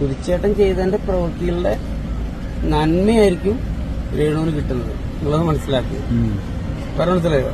തീർച്ചയായിട്ടും ചെയ്തതിന്റെ പ്രവൃത്തികളുടെ നന്മയായിരിക്കും രേണുവിന് കിട്ടുന്നത്. നിങ്ങളത് മനസ്സിലാക്കി. മനസ്സിലായോ?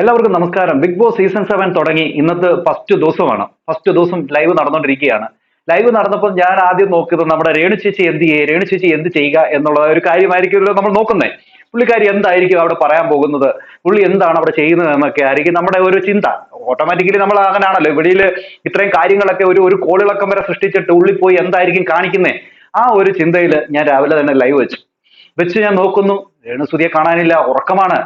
എല്ലാവർക്കും നമസ്കാരം. ബിഗ് ബോസ് സീസൺ സെവൻ തുടങ്ങി ഇന്നത്തെ ഫസ്റ്റ് ദിവസമാണ്. ഫസ്റ്റ് ദിവസം ലൈവ് നടന്നുകൊണ്ടിരിക്കുകയാണ്. ലൈവ് നടന്നപ്പോൾ ഞാൻ ആദ്യം നോക്കിയത് നമ്മുടെ രേണു ചേച്ചി എന്ത് ചെയ്യേ രേണു ചേച്ചി എന്ത് ചെയ്യുക എന്നുള്ള ഒരു കാര്യമായിരിക്കുമല്ലോ നമ്മൾ നോക്കുന്നത് പുള്ളിക്കാരി എന്തായിരിക്കും അവിടെ പറയാൻ പോകുന്നത്? പുള്ളി എന്താണ് അവിടെ ചെയ്യുന്നത് എന്നൊക്കെ ആയിരിക്കും നമ്മുടെ ഒരു ചിന്ത. ഓട്ടോമാറ്റിക്കലി നമ്മൾ അങ്ങനെയാണല്ലോ വെളിയിൽ ഇത്രയും കാര്യങ്ങളൊക്കെ ഒരു ഒരു കോളിളക്കം വരെ സൃഷ്ടിച്ചിട്ട് ഉള്ളിൽ പോയി എന്തായിരിക്കും കാണിക്കുന്നത് ആ ഒരു ചിന്തയിൽ ഞാൻ രാവിലെ തന്നെ ലൈവ് വെച്ചു. വെച്ച് ഞാൻ നോക്കുന്നു. രേണുസുതിയെ കാണാനില്ല. ഉറക്കമാണ്.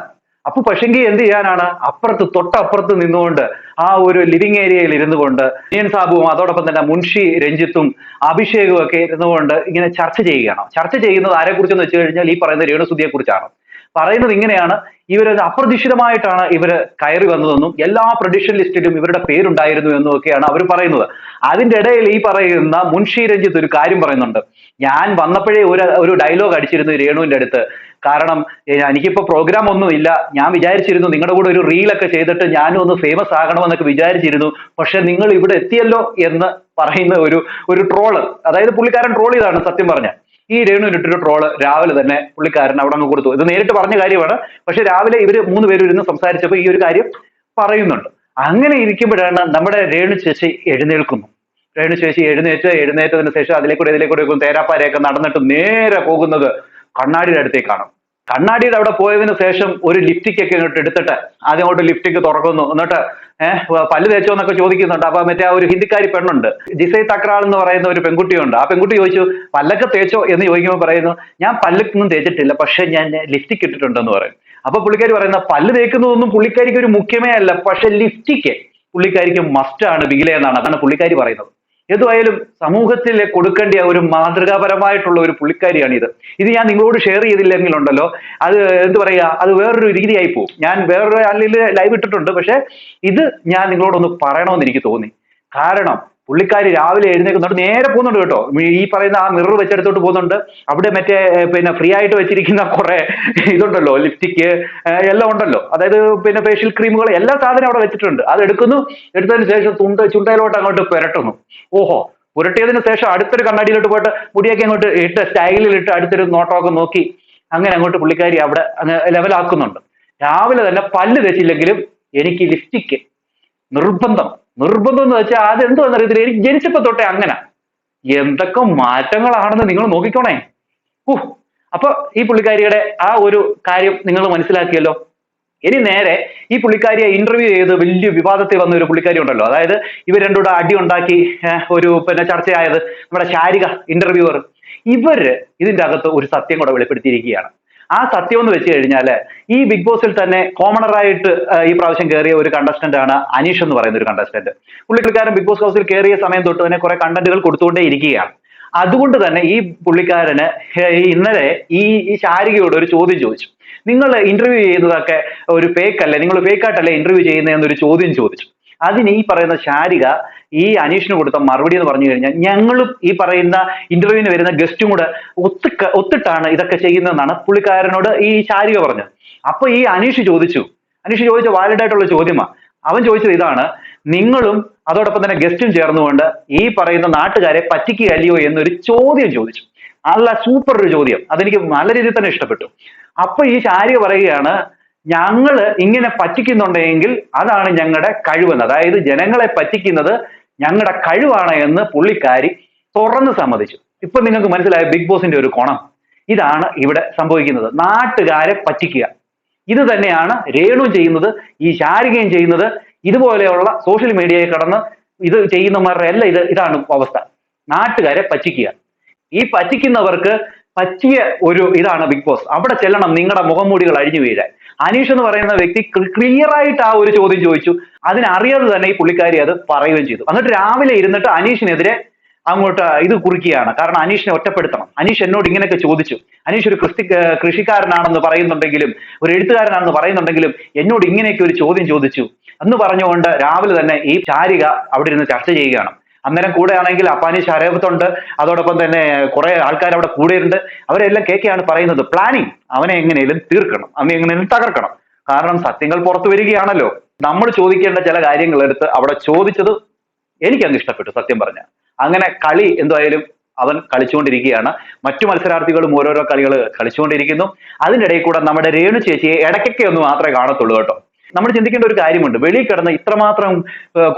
അപ്പൊ പക്ഷെങ്കിൽ എന്ത് ചെയ്യാനാണ്? അപ്പുറത്ത് തൊട്ടപ്പുറത്ത് നിന്നുകൊണ്ട് ആ ഒരു ലിവിങ് ഏരിയയിൽ ഇരുന്നു കൊണ്ട് ഇന്ത്യൻ സാബുവും അതോടൊപ്പം തന്നെ മുൻഷി രഞ്ജിത്തും അഭിഷേകും ഒക്കെ ഇരുന്നുകൊണ്ട് ഇങ്ങനെ ചർച്ച ചെയ്യുകയാണ്. ചർച്ച ചെയ്യുന്നത് ആരെ കുറിച്ചെന്ന് വെച്ച് കഴിഞ്ഞാൽ ഈ പറയുന്ന രേണുസുതിയെ കുറിച്ചാണ് പറയുന്നത് ഇങ്ങനെയാണ്. ഇവർ അപ്രതീക്ഷിതമായിട്ടാണ് ഇവർ കയറി വന്നതെന്നും എല്ലാ പ്രഡിഷൻ ലിസ്റ്റിലും ഇവരുടെ പേരുണ്ടായിരുന്നു എന്നും ഒക്കെയാണ് അവർ പറയുന്നത്. അതിന്റെ ഇടയിൽ ഈ പറയുന്ന മുൻഷി രഞ്ജിത്ത് ഒരു കാര്യം പറയുന്നുണ്ട്. ഞാൻ വന്നപ്പോഴേ ഒരു ഒരു ഡയലോഗ് അടിച്ചിരുന്നു രേണുവിന്റെ അടുത്ത്. കാരണം എനിക്കിപ്പോ പ്രോഗ്രാം ഒന്നും ഇല്ല. ഞാൻ വിചാരിച്ചിരുന്നു നിങ്ങളുടെ കൂടെ ഒരു റീലൊക്കെ ചെയ്തിട്ട് ഞാനും ഒന്ന് ഫേമസ് ആകണമെന്നൊക്കെ വിചാരിച്ചിരുന്നു. പക്ഷെ നിങ്ങൾ ഇവിടെ എത്തിയല്ലോ എന്ന് പറയുന്ന ഒരു ഒരു ട്രോൾ അതായത് പുള്ളിക്കാരൻ ട്രോൾ ചെയ്താണ് സത്യം പറഞ്ഞ ഈ രേണുവിനിട്ടൊരു ട്രോൾ രാവിലെ തന്നെ പുള്ളിക്കാരൻ അവിടെ അങ്ങ് കൊടുത്തു. ഇത് നേരിട്ട് പറഞ്ഞ കാര്യമാണ്. പക്ഷെ രാവിലെ ഇവർ മൂന്ന് പേരും ഇരുന്ന് സംസാരിച്ചപ്പോൾ ഈ ഒരു കാര്യം പറയുന്നുണ്ട്. അങ്ങനെ ഇരിക്കുമ്പോഴാണ് നമ്മുടെ രേണു ചേച്ചി എഴുന്നേൽക്കുന്നു. രേണു ചേച്ചി എഴുന്നേറ്റ് എഴുന്നേറ്റതിന് ശേഷം അതിലേക്കൂടെ ഇതിലേക്കൂടെ തേരാപ്പാരയൊക്കെ നടന്നിട്ട് നേരെ പോകുന്നത് കണ്ണാടിയുടെ അടുത്തേക്കാണ്. കണ്ണാടിയുടെ അവിടെ പോയതിനു ശേഷം ഒരു ലിപ്റ്റിക് ഒക്കെ ഇങ്ങോട്ട് എടുത്തിട്ട് ആദ്യം അങ്ങോട്ട് ലിപ്റ്റിക് തുറക്കുന്നു. എന്നിട്ട് ഏഹ് പല്ല് തേച്ചോ എന്നൊക്കെ ചോദിക്കുന്നുണ്ട്. അപ്പൊ മറ്റേ ആ ഒരു ഹിന്ദിക്കാരി പെണ്ണുണ്ട്. ജിസൈ തക്രാൾ എന്ന് പറയുന്ന ഒരു പെൺകുട്ടിയുണ്ട്. ആ പെൺകുട്ടി ചോദിച്ചു പല്ലൊക്കെ തേച്ചോ? എന്ന് ചോദിക്കുമ്പോൾ പറയുന്നു ഞാൻ പല്ലൊന്നും തേച്ചിട്ടില്ല പക്ഷെ ഞാൻ ലിപ്റ്റിക് ഇട്ടിട്ടുണ്ടെന്ന് പറയും. അപ്പൊ പുള്ളിക്കാരി പറയുന്ന പല്ല് തേക്കുന്നതൊന്നും പുള്ളിക്കാരിക്ക് ഒരു മുഖ്യമേ അല്ല പക്ഷെ ലിപ്റ്റിക്ക് പുള്ളിക്കാരിക്ക് ആണ് ബിഗിലെ എന്നാണ്. അതാണ് പുള്ളിക്കാരി പറയുന്നത്. ഏതുമായാലും സമൂഹത്തിൽ കൊടുക്കേണ്ട ഒരു മാതൃകാപരമായിട്ടുള്ള ഒരു പുള്ളിക്കാരിയാണ് ഇത് ഇത് ഞാൻ നിങ്ങളോട് ഷെയർ ചെയ്തില്ലെങ്കിലുണ്ടല്ലോ. അത് എന്ത് പറയുക അത് വേറൊരു രീതിയായി പോകും ഞാൻ വേറൊരു ആളിൽ ലൈവ് ഇട്ടിട്ടുണ്ട്. പക്ഷെ ഇത് ഞാൻ നിങ്ങളോടൊന്ന് പറയണമെന്ന് എനിക്ക് തോന്നി. കാരണം പുള്ളിക്കാരി രാവിലെ എഴുന്നേക്കുന്നുണ്ട് നേരെ പോകുന്നുണ്ട് കേട്ടോ. ഈ പറയുന്ന ആ മിറർ വെച്ചെടുത്തോട്ട് പോകുന്നുണ്ട്. അവിടെ മറ്റേ പിന്നെ ഫ്രീ ആയിട്ട് വെച്ചിരിക്കുന്ന കുറെ ഇതുണ്ടല്ലോ ലിപ്സ്റ്റിക്ക് എല്ലാം ഉണ്ടല്ലോ. അതായത് പിന്നെ ഫേഷ്യൽ ക്രീമുകൾ എല്ലാ സാധനം അവിടെ വെച്ചിട്ടുണ്ട്. അത് എടുക്കുന്നു. എടുത്തതിന് ശേഷം തുണ്ട് ചുണ്ടയിലോട്ട് അങ്ങോട്ട് പുരട്ടുന്നു. ഓഹോ. പുരട്ടിയതിന് ശേഷം അടുത്തൊരു കണ്ണാടിയിലോട്ട് പോയിട്ട് മുടിയൊക്കെ അങ്ങോട്ട് ഇട്ട് സ്റ്റൈലിൽ ഇട്ട് അടുത്തൊരു നോട്ടമൊക്കെ നോക്കി അങ്ങനെ അങ്ങോട്ട് പുള്ളിക്കാരി അവിടെ അങ്ങ് ലെവലാക്കുന്നുണ്ട് രാവിലെ തന്നെ പല്ല് തേച്ചില്ലെങ്കിലും എനിക്ക് ലിപ്സ്റ്റിക്ക് നിർബന്ധം. നിർബന്ധം എന്ന് വെച്ചാൽ അത് എന്തോന്ന് അറിയത്തില്ല. എനിക്ക് ജനിച്ചപ്പോ തൊട്ടേ അങ്ങനെ. എന്തൊക്കെ മാറ്റങ്ങളാണെന്ന് നിങ്ങൾ നോക്കിക്കോണേ. ഓ അപ്പൊ ഈ പുള്ളിക്കാരിയുടെ ആ ഒരു കാര്യം നിങ്ങൾ മനസ്സിലാക്കിയല്ലോ. ഇനി നേരെ ഈ പുള്ളിക്കാരിയെ ഇന്റർവ്യൂ ചെയ്ത് വലിയ വിവാദത്തിൽ വന്ന ഒരു പുള്ളിക്കാരി ഉണ്ടല്ലോ. അതായത് ഇവർ രണ്ടുകൂടെ അടി ഉണ്ടാക്കി ഒരു പിന്നെ ചർച്ചയായത് നമ്മുടെ ശാരിക ഇന്റർവ്യൂവർ ഇവർ ഇതിന്റെ അകത്ത് ഒരു സത്യം കൂടെ വെളിപ്പെടുത്തിയിരിക്കുകയാണ്. ആ സത്യം എന്ന് വെച്ച് കഴിഞ്ഞാൽ ഈ ബിഗ് ബോസിൽ തന്നെ കോമണറായിട്ട് ഈ പ്രാവശ്യം കയറിയ ഒരു കണ്ടസ്റ്റന്റ് ആണ് അനീഷ് എന്ന് പറയുന്ന ഒരു കണ്ടസ്റ്റന്റ് പുള്ളിക്കാരൻ ബിഗ് ബോസ് ഹൗസിൽ കയറിയ സമയം തൊട്ട് തന്നെ കുറെ കണ്ടന്റുകൾ കൊടുത്തുകൊണ്ടേ ഇരിക്കുകയാണ്. അതുകൊണ്ട് തന്നെ ഈ പുള്ളിക്കാരന് ഇന്നലെ ഈ ഈ ശാരികയോട് ഒരു ചോദ്യം ചോദിച്ചു. നിങ്ങൾ ഇന്റർവ്യൂ ചെയ്യുന്നതൊക്കെ ഒരു ഫേക്ക് അല്ലേ? നിങ്ങൾ ഫേക്ക് ആയിട്ടല്ലേ ഇന്റർവ്യൂ ചെയ്യുന്നതെന്നൊരു ചോദ്യം ചോദിച്ചു. അതിന് ഈ പറയുന്ന ശാരിക ഈ അനീഷിന് കൊടുത്ത മറുപടി എന്ന് പറഞ്ഞു കഴിഞ്ഞാൽ ഞങ്ങളും ഈ പറയുന്ന ഇന്റർവ്യൂവിന് വരുന്ന ഗസ്റ്റും കൂടെ ഒത്തുക്ക ഒത്തിട്ടാണ് ഇതൊക്കെ ചെയ്യുന്നതെന്നാണ് പുള്ളിക്കാരനോട് ഈ ശാരിക പറഞ്ഞത്. അപ്പൊ ഈ അനീഷ് ചോദിച്ചു. അനീഷ് ചോദിച്ച വാലിഡ് ആയിട്ടുള്ള ചോദ്യമാണ് അവൻ ചോദിച്ചത് ഇതാണ് നിങ്ങളും അതോടൊപ്പം തന്നെ ഗസ്റ്റും ചേർന്നുകൊണ്ട് ഈ പറയുന്ന നാട്ടുകാരെ പറ്റിക്കുകയല്ലയോ എന്നൊരു ചോദ്യം ചോദിച്ചു. നല്ല സൂപ്പർ ഒരു ചോദ്യം. അതെനിക്ക് നല്ല രീതിയിൽ തന്നെ ഇഷ്ടപ്പെട്ടു. അപ്പൊ ഈ ശാരിക പറയുകയാണ് ഞങ്ങൾ ഇങ്ങനെ പറ്റിക്കുന്നുണ്ടെങ്കിൽ അതാണ് ഞങ്ങളുടെ കഴിവെന്ന്. അതായത് ജനങ്ങളെ പറ്റിക്കുന്നത് ഞങ്ങളുടെ കഴിവാണ് എന്ന് പുള്ളിക്കാരി തുറന്ന് സമ്മതിച്ചു. ഇപ്പൊ നിങ്ങൾക്ക് മനസ്സിലായ? ബിഗ് ബോസിന്റെ ഒരു കോണം. ഇതാണ് ഇവിടെ സംഭവിക്കുന്നത്. നാട്ടുകാരെ പറ്റിക്കുക. ഇത് തന്നെയാണ് രേണു ചെയ്യുന്നത് ഈ ശാരികയും ചെയ്യുന്നത്. ഇതുപോലെയുള്ള സോഷ്യൽ മീഡിയയിൽ കടന്ന് ഇത് ചെയ്യുന്നവരുടെ എല്ലാം ഇത് ഇതാണ് അവസ്ഥ. നാട്ടുകാരെ പറ്റിക്കുക. ഈ പറ്റിക്കുന്നവർക്ക് പറ്റിയ ഒരു ഇതാണ് ബിഗ് ബോസ് അവിടെ ചെല്ലണം നിങ്ങളുടെ മുഖംമൂടികൾ അഴിഞ്ഞു വീഴാൻ. അനീഷ് എന്ന് പറയുന്ന വ്യക്തി ക്ലിയർ ആയിട്ട് ആ ഒരു ചോദ്യം ചോദിച്ചു. അതിനറിയാതെ തന്നെ ഈ പുള്ളിക്കാരി അത് പറയുകയും ചെയ്തു. എന്നിട്ട് രാവിലെ ഇരുന്നിട്ട് അനീഷിനെതിരെ അങ്ങോട്ട് ഇത് കുറിക്കുകയാണ് കാരണം അനീഷിനെ ഒറ്റപ്പെടുത്തണം. അനീഷ് എന്നോട് ഇങ്ങനെയൊക്കെ ചോദിച്ചു. അനീഷ് ഒരു ക്രിസ്തി കൃഷിക്കാരനാണെന്ന് പറയുന്നുണ്ടെങ്കിലും ഒരു എഴുത്തുകാരനാണെന്ന് പറയുന്നുണ്ടെങ്കിലും എന്നോട് ഇങ്ങനെയൊക്കെ ഒരു ചോദ്യം ചോദിച്ചു. എന്ന് പറഞ്ഞുകൊണ്ട് രാവിലെ തന്നെ ഈ ചാരിക അവിടെ ഇരുന്ന് ചർച്ച ചെയ്യുകയാണ്. അന്നേരം കൂടെയാണെങ്കിൽ അപ്പാനി ശരവത്തുണ്ട്. അതോടൊപ്പം തന്നെ കുറെ ആൾക്കാർ അവിടെ കൂടെയുണ്ട്. അവരെല്ലാം കേക്കെയാണ് പറയുന്നത്. പ്ലാനിങ് അവനെ എങ്ങനെയും തീർക്കണം. അവനെ എങ്ങനെയും തകർക്കണം. കാരണം സത്യങ്ങൾ പുറത്തു വരികയാണല്ലോ. നമ്മൾ ചോദിക്കേണ്ട ചില കാര്യങ്ങൾ എടുത്ത് അവിടെ ചോദിച്ചത് എനിക്ക് അങ്ങ് ഇഷ്ടപ്പെട്ടു സത്യം പറഞ്ഞ അങ്ങനെ കളി എന്തായാലും അവൻ കളിച്ചുകൊണ്ടിരിക്കുകയാണ്. മറ്റു മത്സരാർത്ഥികളും ഓരോരോ കളികൾ കളിച്ചുകൊണ്ടിരിക്കുന്നു. അതിനിടയിൽ കൂടെ നമ്മുടെ രേണു ചേച്ചിയെ ഇടയ്ക്കൊക്കെ ഒന്ന് മാത്രമേ കാണത്തുള്ളൂ കേട്ടോ. നമ്മൾ ചിന്തിക്കേണ്ട ഒരു കാര്യമുണ്ട്. വെളിയിൽ കിടന്ന് ഇത്രമാത്രം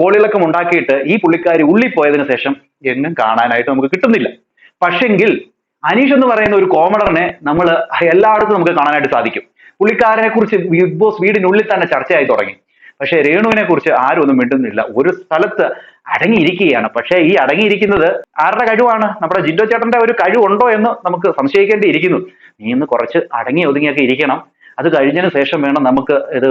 കോളിളക്കം ഉണ്ടാക്കിയിട്ട് ഈ പുള്ളിക്കാരി ഉള്ളിൽ പോയതിനു ശേഷം എങ്ങും കാണാനായിട്ട് നമുക്ക് കിട്ടുന്നില്ല. പക്ഷെങ്കിൽ അനീഷ് എന്ന് പറയുന്ന ഒരു കോമഡറിനെ നമ്മൾ എല്ലായിടത്തും നമുക്ക് കാണാനായിട്ട് സാധിക്കും. പുള്ളിക്കാരനെ കുറിച്ച് ബിഗ് ബോസ് വീടിനുള്ളിൽ തന്നെ ചർച്ചയായി തുടങ്ങി. പക്ഷേ രേണുവിനെ കുറിച്ച് ആരും ഒന്നും മിണ്ടുന്നില്ല. ഒരു സ്ഥലത്ത് അടങ്ങിയിരിക്കുകയാണ്. പക്ഷേ ഈ അടങ്ങിയിരിക്കുന്നത് ആരുടെ കഴിവാണ്? നമ്മുടെ ജിൻഡോ ചേട്ടന്റെ ഒരു കഴിവുണ്ടോ എന്ന് നമുക്ക് സംശയിക്കേണ്ടിയിരിക്കുന്നു. നീ ഇന്ന് കുറച്ച് അടങ്ങി ഒതുങ്ങിയൊക്കെ ഇരിക്കണം. അത് കഴിഞ്ഞതിന് ശേഷം വേണം നമുക്ക് ഇത്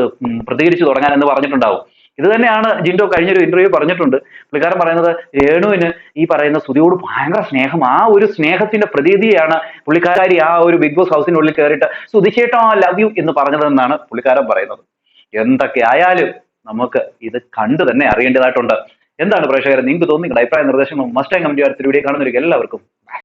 പ്രതികരിച്ചു തുടങ്ങാൻ എന്ന് പറഞ്ഞിട്ടുണ്ടാവും. ഇത് തന്നെയാണ് ജിൻഡോ കഴിഞ്ഞൊരു ഇന്റർവ്യൂ പറഞ്ഞിട്ടുണ്ട്. പുള്ളിക്കാരൻ പറയുന്നത് രേണുവിന് ഈ പറയുന്ന സ്തുതിയോട് ഭയങ്കര സ്നേഹം. ആ ഒരു സ്നേഹത്തിന്റെ പ്രതീതിയാണ് പുള്ളിക്കാരി ആ ഒരു ബിഗ് ബോസ് ഹൗസിനുള്ളിൽ കയറിയിട്ട് ഐ ലവ് യു എന്ന് പറഞ്ഞതെന്നാണ് പുള്ളിക്കാരൻ പറയുന്നത്. എന്തൊക്കെ ആയാലും നമുക്ക് ഇത് കണ്ടു തന്നെ അറിയേണ്ടതായിട്ടുണ്ട്. എന്താണ് പ്രേക്ഷകർ നിങ്ങൾക്ക് തോന്നി അഭിപ്രായ നിർദ്ദേശങ്ങളും മസ്റ്റ് കമന്റ് വീഡിയോ കാണുന്നവർക്ക് എല്ലാവർക്കും